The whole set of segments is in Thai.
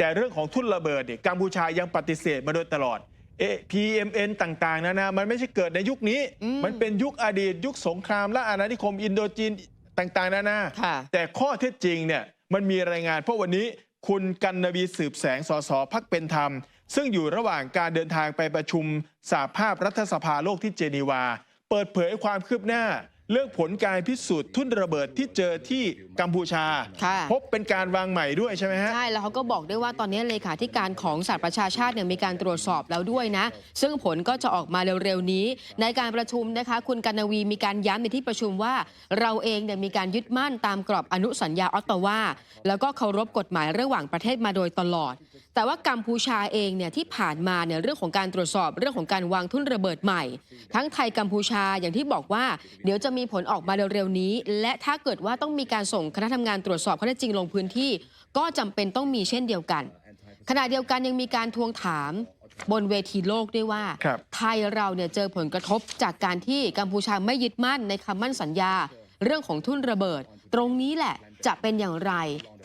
แต่เรื่องของทุนระเบิดเนี่ยกัมพูชายังปฏิเสธมาโดยตลอดเอ PMN ต่างๆนานามันไม่ใช่เกิดในยุคนี้อืมมันเป็นยุคอดีต ยุคสงครามและอาณานิคมอินโดจีนต่างๆนานาค่ะแต่ข้อเท็จจริงเนี่ยมันมีรายงาน เพราะวันนี้คุณกันนวีสืบแสงสสพักเป็นธรรม ซึ่งอยู่ระหว่างการเดินทางไปประชุมสหภาพรัฐสภาโลกที่เจนีวา เปิดเผยความคืบหน้า เรื่องผลการพิสูจน์ทุ่นระเบิดที่เจอที่กัมพูชา ค่ะ พบเป็นการวางใหม่ด้วยใช่ไหมฮะ ใช่แล้วเขาก็บอกด้วยว่าตอนนี้เลขาธิการของสหประชาชาติเนี่ยมีการตรวจสอบแล้วด้วยนะ ซึ่งผลก็จะออกมาเร็วๆนี้ ในการประชุมนะคะ คุณกันนวีมีการย้ำในที่ประชุมว่า เราเองเนี่ยมีการยึดมั่นตามกรอบอนุสัญญาออตตาวาแล้วก็เคารพกฎหมายระหว่างประเทศมาโดยตลอด แต่ว่ากัมพูชาเองเนี่ยที่ผ่านมาเนี่ยเรื่องของการตรวจสอบเรื่องของการวางทุ่นระเบิดใหม่ ทั้งไทยกัมพูชาอย่างที่บอกว่าเดี๋ยวจะมีผลออกมาเร็วๆนี้ และถ้าเกิดว่าต้องมีการส่งคณะทำงานตรวจสอบข้อเท็จจริงลงพื้นที่ ก็จำเป็นต้องมีเช่นเดียวกัน ขณะเดียวกันยังมีการทวงถามบนเวทีโลกด้วยว่าครับไทยเราเนี่ยเจอผลกระทบจากการที่กัมพูชาไม่ยึดมั่นในคำมั่นสัญญา เรื่องของทุ่นระเบิด ตรงนี้แหละจะเป็นอย่างไร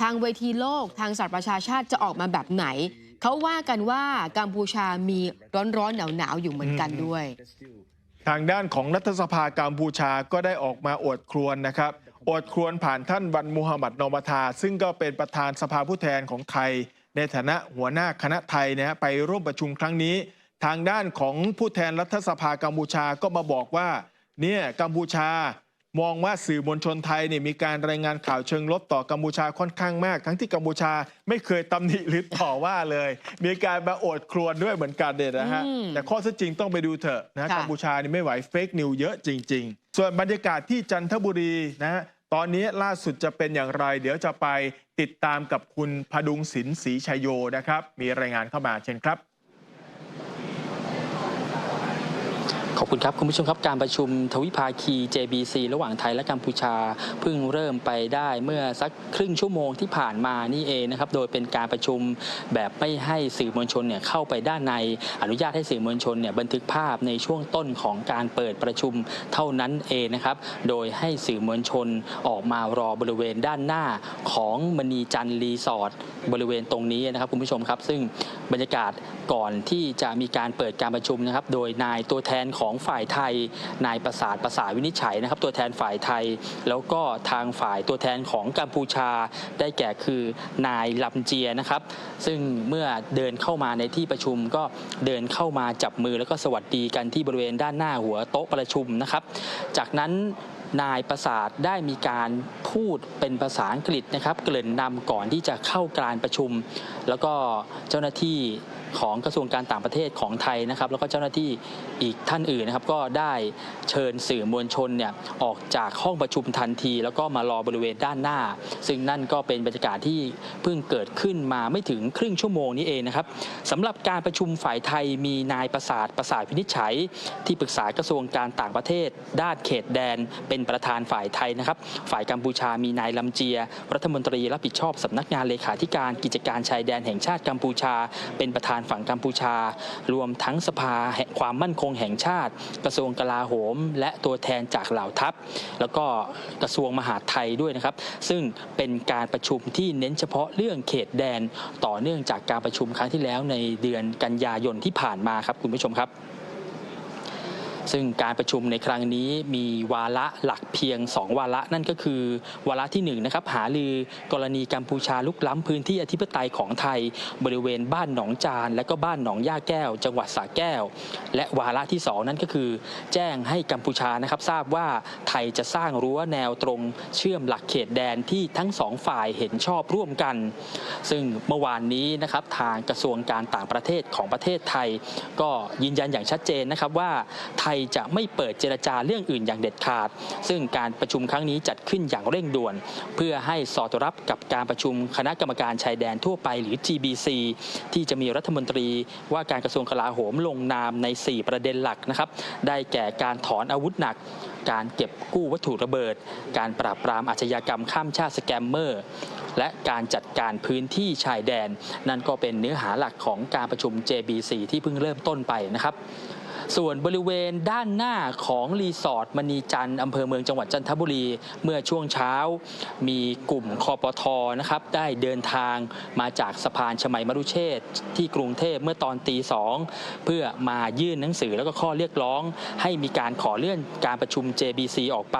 ทางเวทีโลก ทางสหประชาชาติจะออกมาแบบไหน เขาว่ากันว่ากัมพูชามีร้อนๆหนาวๆอยู่เหมือนกันด้วย ทางด้านของรัฐสภากัมพูชาก็ได้ออกมาอวดครวนนะครับอวดครวนผ่านท่านวันมูฮัมหมัดนอมทา ซึ่งก็เป็นประธานสภาผู้แทนของไทย ในฐานะหัวหน้าคณะไทยนะฮะไปร่วมประชุมครั้งนี้ ทางด้านของผู้แทนรัฐสภากัมพูชาก็มาบอกว่าเนี่ยกัมพูชา มองว่าสื่อมวลชนไทยเนี่ยมีการรายงานข่าวเชิงลบต่อกัมพูชาค่อนข้างมาก ทั้งที่กัมพูชาไม่เคยตำหนิหรือต่อว่าเลย มีการมาอวดครวญด้วยเหมือนกันเด็ดนะฮะอืมแต่ข้อเท็จจริงต้องไปดูเถอะนะค่ะกัมพูชานี่ไม่ไหวเฟกนิวเยอะจริง ๆ ส่วนบรรยากาศที่จันทบุรีนะฮะตอนนี้ล่าสุดจะเป็นอย่างไร เดี๋ยวจะไปติดตามกับคุณพดุงศิลป์ศรีชัยโยนะครับ มีรายงานเข้ามาเช่นครับ ขอบคุณครับ คุณผู้ชมครับการประชุมทวิภาคี JBC ระหว่างไทยและกัมพูชาเพิ่งเริ่มไปได้เมื่อสักครึ่งชั่วโมงที่ผ่านมานี่เองนะครับโดยเป็นการประชุมแบบไม่ให้สื่อมวลชนเนี่ยเข้าไปด้านในอนุญาตให้สื่อมวลชนเนี่ยบันทึกภาพในช่วงต้นของการเปิดประชุมเท่านั้นเองนะครับโดยให้สื่อมวลชนออกมารอบริเวณด้านหน้าของมณีจันทร์รีสอร์ทบริเวณตรงนี้นะครับคุณผู้ชมครับ ซึ่งบรรยากาศก่อนที่จะมีการเปิดการประชุมนะครับโดยนายตัวแทนของของฝ่ายไทยนายประสาทประสาวินิจฉัยนะครับ ตัวแทนฝ่ายไทย แล้วก็ทางฝ่ายตัวแทนของกัมพูชาได้แก่คือนายลำเจียนะครับ ซึ่งเมื่อเดินเข้ามาในที่ประชุมก็เดินเข้ามาจับมือแล้วก็สวัสดีกันที่บริเวณด้านหน้าหัวโต๊ะประชุมนะครับ จากนั้น นายประสาทได้มีการพูดเป็นภาษาอังกฤษนะครับ เกริ่นนำก่อนที่จะเข้าการประชุม แล้วก็เจ้าหน้าที่ของกระทรวงการต่างประเทศของไทยนะครับ แล้วก็เจ้าหน้าที่อีกท่านอื่นนะครับ ก็ได้เชิญสื่อมวลชนเนี่ยออกจากห้องประชุมทันที แล้วก็มารอบริเวณด้านหน้า ซึ่งนั่นก็เป็นบรรยากาศที่เพิ่งเกิดขึ้นมาไม่ถึงครึ่งชั่วโมงนี้เองนะครับสำหรับการประชุมฝ่ายไทยมีนายประสาทประสาทวินิจฉัย ที่ปรึกษากระทรวงการต่างประเทศ ด้านเขตแดนเป็นเป็นประธานฝ่ายไทยนะครับ ฝ่ายกัมพูชามีนายลำเจีย รัฐมนตรีรับผิดชอบสำนักงานเลขาธิการกิจการชายแดนแห่งชาติกัมพูชา เป็นประธานฝั่งกัมพูชา รวมทั้งสภาแห่งความมั่นคงแห่งชาติ กระทรวงกลาโหม และตัวแทนจากเหล่าทัพ แล้วก็กระทรวงมหาดไทยด้วยนะครับ ซึ่งเป็นการประชุมที่เน้นเฉพาะเรื่องเขตแดน ต่อเนื่องจากการประชุมครั้งที่แล้วในเดือนกันยายนที่ผ่านมาครับคุณผู้ชมครับ ซึ่งการประชุมในครั้งนี้มีวาระหลักเพียง 2 วาระนั่นก็คือ วาระที่1นะครับหาลือกรณีกัมพูชาลุกล้ำพื้นที่อธิปไตยของไทย บริเวณบ้านหนองจาน และก็บ้านหนองย่าแก้ว จังหวัดสระแก้ว และวาระที่ 2 นั่นก็คือ แจ้งให้กัมพูชานะครับทราบว่าไทยจะสร้างรั้วแนวตรง เชื่อมหลักเขตแดนที่ทั้งสองฝ่ายเห็นชอบร่วมกัน ซึ่งเมื่อวานนี้นะครับทางกระทรวงการต่างประเทศของประเทศไทย ก็ยืนยันอย่างชัดเจนนะครับว่าไทยยจะไม่เปิดเจรจาเรื่องอื่นอย่างเด็ดขาด ซึ่งการประชุมครั้งนี้จัดขึ้นอย่างเร่งด่วน เพื่อให้สอดรับกับการประชุมคณะกรรมการชายแดนทั่วไปหรือ GBC ที่จะมีรัฐมนตรีว่าการกระทรวงกลาโหมลงนามใน 4 ประเด็นหลักนะครับ ได้แก่การถอนอาวุธหนัก การเก็บกู้วัตถุระเบิด การปราบปรามอาชญากรรมข้ามชาติสแกมเมอร์ และการจัดการพื้นที่ชายแดน นั่นก็เป็นเนื้อหาหลักของการประชุม JBC ที่เพิ่งเริ่มต้นไปนะครับ ส่วนบริเวณด้านหน้าของรีสอร์ทมณีจันทร์อำเภอเมืองจังหวัดจันทบุรี เมื่อช่วงเช้า มีกลุ่มคอปทนะครับได้เดินทางมาจากสะพานชมัยมรุเชษที่กรุงเทพเมื่อตอนตีสองเพื่อมายื่นหนังสือแล้วก็ข้อเรียกร้อง ให้มีการขอเลื่อนการประชุม JBC ออกไป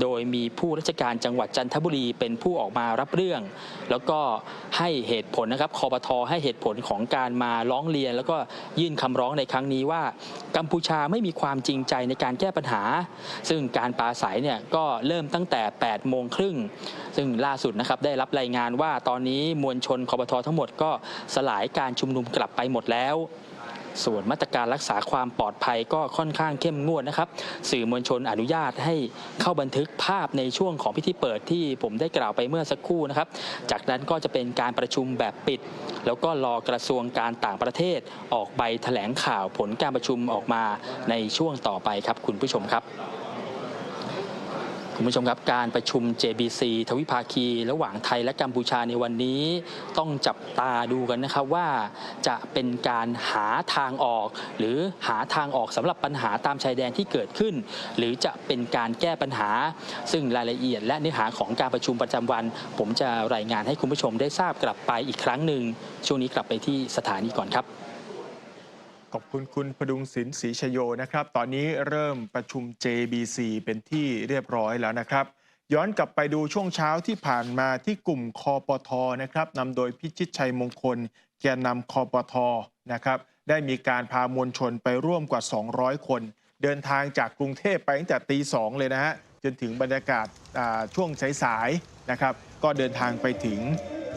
โดยมีผู้ราชการจังหวัดจันทบุรี เป็นผู้ออกมารับเรื่อง แล้วก็ให้เหตุผลนะครับคอปทให้เหตุผลของการมาร้องเรียน แล้วก็ยื่นคำร้องในครั้งนี้ว่า กัมพูชาไม่มีความจริงใจในการแก้ปัญหา ซึ่งการปราศัยเนี่ยก็เริ่มตั้งแต่ 8 โมงครึ่ง ซึ่งล่าสุดนะครับได้รับรายงานว่าตอนนี้มวลชนคอปททั้งหมดก็สลายการชุมนุมกลับไปหมดแล้ว ส่วนมาตรการรักษาความปลอดภัยก็ค่อนข้างเข้มงวดนะครับ สื่อมวลชนอนุญาตให้เข้าบันทึกภาพในช่วงของพิธีเปิดที่ผมได้กล่าวไปเมื่อสักครู่นะครับ จากนั้นก็จะเป็นการประชุมแบบปิด แล้วก็รอกระทรวงการต่างประเทศออกใบแถลงข่าวผลการประชุมออกมาในช่วงต่อไปครับคุณผู้ชมครับ คุณผู้ชมครับการประชุม JBC ทวิภาคี ระหว่างไทยและกัมพูชาในวันนี้ ต้องจับตาดูกันนะครับว่าจะเป็นการหาทางออก หรือหาทางออกสำหรับปัญหาตามชายแดนที่เกิดขึ้น หรือจะเป็นการแก้ปัญหา ซึ่งรายละเอียด และเนื้อหาของการประชุมประจำวัน ผมจะรายงานให้คุณผู้ชมได้ทราบกลับไปอีกครั้งหนึ่งช่วงนี้กลับไปที่สถานีก่อนครับ บคุณคุณพดุงศิลป์ศรีชโยนะครับ ตอนนี้เริ่มประชุม JBC เป็นที่เรียบร้อยแล้วนะครับ ย้อนกลับไปดูช่วงเช้าที่ผ่านมาที่กลุ่มคอปทนะครับนำโดยพิชิตชัยมงคล แกนนำคอปทนะครับได้มีการพามวลชนไปร่วมกว่า 200 คน เดินทางจากกรุงเทพไปตั้งแต่ตีสองเลยนะฮะจนถึงบรรยากาศาช่วงสายๆนะครับ ก็เดินทางไปถึง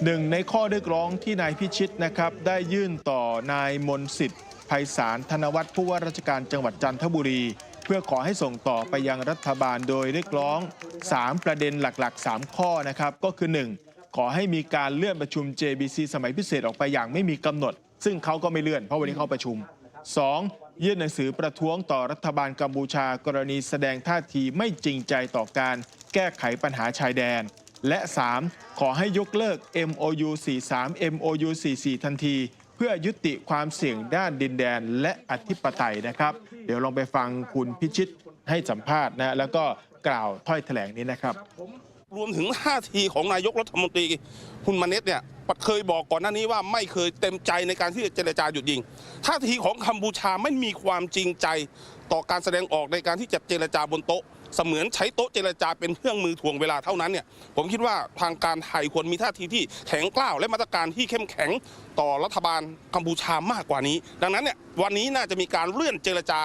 หนึ่งในข้อเรียกร้องที่นายพิชิตนะครับ ได้ยื่นต่อนายมนสิทธิ์ ไพศาลธนวัฒน์ผู้ว่าราชการจังหวัดจันทบุรี เพื่อขอให้ส่งต่อไปยังรัฐบาลโดยเรียกร้อง 3 ประเด็นหลักๆ 3 ข้อนะครับ ก็คือ 1. ขอให้มีการเลื่อนประชุม JBC สมัยพิเศษออกไปอย่างไม่มีกำหนด ซึ่งเขาก็ไม่เลื่อนเพราะวันนี้เขาประชุม 2. ยื่นหนังสือประท้วงต่อรัฐบาลกัมพูชากรณีแสดงท่าทีไม่จริงใจต่อการแก้ไขปัญหาชายแดน และ 3. ขอให้ยกเลิก MOU 43 MOU 44 ทันที พื่อยุติความเสี่ยงด้านดินแดนและอธิปไตยนะครับ เดี๋ยวลองไปฟังคุณพิชิตให้สัมภาษณ์นะแล้วก็กล่าวถ้อยแถลงนี้นะครับ รวมถึงท่าทีของนายกรัฐมนตรีคุณมาเนตเนี่ยเคยบอกก่อนหน้านี้ว่าไม่เคยเต็มใจในการที่จะเจรจาหยุดยิงท่าทีของกัมพูชาไม่มีความจริงใจต่อการแสดงออกในการที่จะเจรจาบนโต๊ะ เสมือนใช้โต๊ะเจรจาเป็นเครื่องมือถ่วงเวลาเท่านั้นเนี่ยผมคิดว่าทางการไทยควรมีท่าทีที่แข็งกล้าวและมาตรการที่เข้มแข็งต่อรัฐบาลกัมพูชามากกว่านี้ ดังนั้นเนี่ยวันนี้น่าจะมีการเลื่อนเจรจา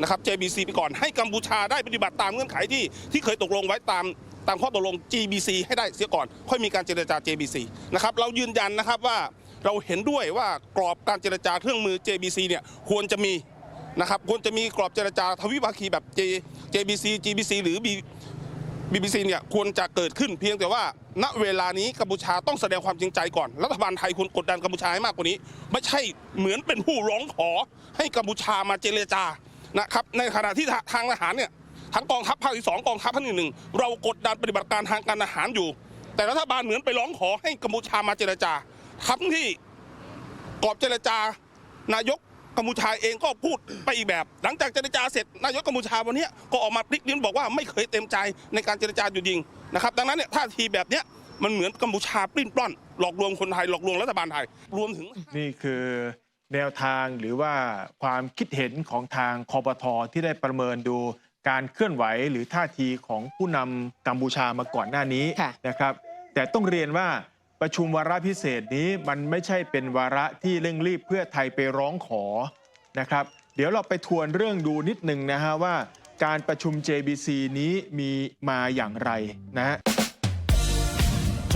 นะครับ JBC ไปก่อนให้กัมพูชาได้ปฏิบัติตามเงื่อนไขที่ที่เคยตกลงไว้ตามตามข้อตกลง GBC ให้ได้เสียก่อน ค่อยมีการเจรจา JBC นะครับเรายืนยันนะครับว่าเราเห็นด้วยว่ากรอบการเจรจาเครื่องมือ JBC เนี่ยควรจะมี นะครับควรจะมีกรอบเจรจาทวิภาคีแบบ J JBC GBC หรือ B BBC เนี่ยควรจะเกิดขึ้นเพียงแต่ว่า ณเวลานี้กัมพูชาต้องแสดงความจริงใจก่อนรัฐบาลไทยควรกดดันกัมพูชาให้มากกว่านี้ ไม่ใช่เหมือนเป็นผู้ร้องขอให้กัมพูชามาเจรจานะครับในขณะที่ทางทหารเนี่ยทั้งกองทัพภาคที่สองกองทัพภาคที่หนึ่งเรากดดันปฏิบัติการทางการอาหารอยู่ แต่รัฐบาลเหมือนไปร้องขอให้กัมพูชามาเจรจาทั้งที่กรอบเจรจานายก กัมพูชาเองก็พูดไปอีกแบบ หลังจากเจรจาเสร็จนายกกัมพูชาวันเนี้ยก็ออกมาพลิกลิ้นบอกว่าไม่เคยเต็มใจในการเจรจาหยุดยิงนะครับดังนั้นเนี่ยท่าทีแบบเนี้ยมันเหมือนกัมพูชาปลิ้นปล้อน หลอกลวงคนไทยหลอกลวงรัฐบาลไทยรวมถึง นี่คือแนวทางหรือว่าความคิดเห็นของทางคอปทที่ได้ประเมินดูการเคลื่อนไหวหรือท่าทีของผู้นำกัมพูชามาก่อนหน้านี้ค่ะนะครับ แต่ต้องเรียนว่า ประชุมวาระพิเศษนี้มันไม่ใช่เป็นวาระที่เร่งรีบเพื่อไทยไปร้องขอนะครับ เดี๋ยวเราไปทวนเรื่องดูนิดหนึ่งนะฮะว่า การประชุม JBC นี้มีมาอย่างไรนะฮะ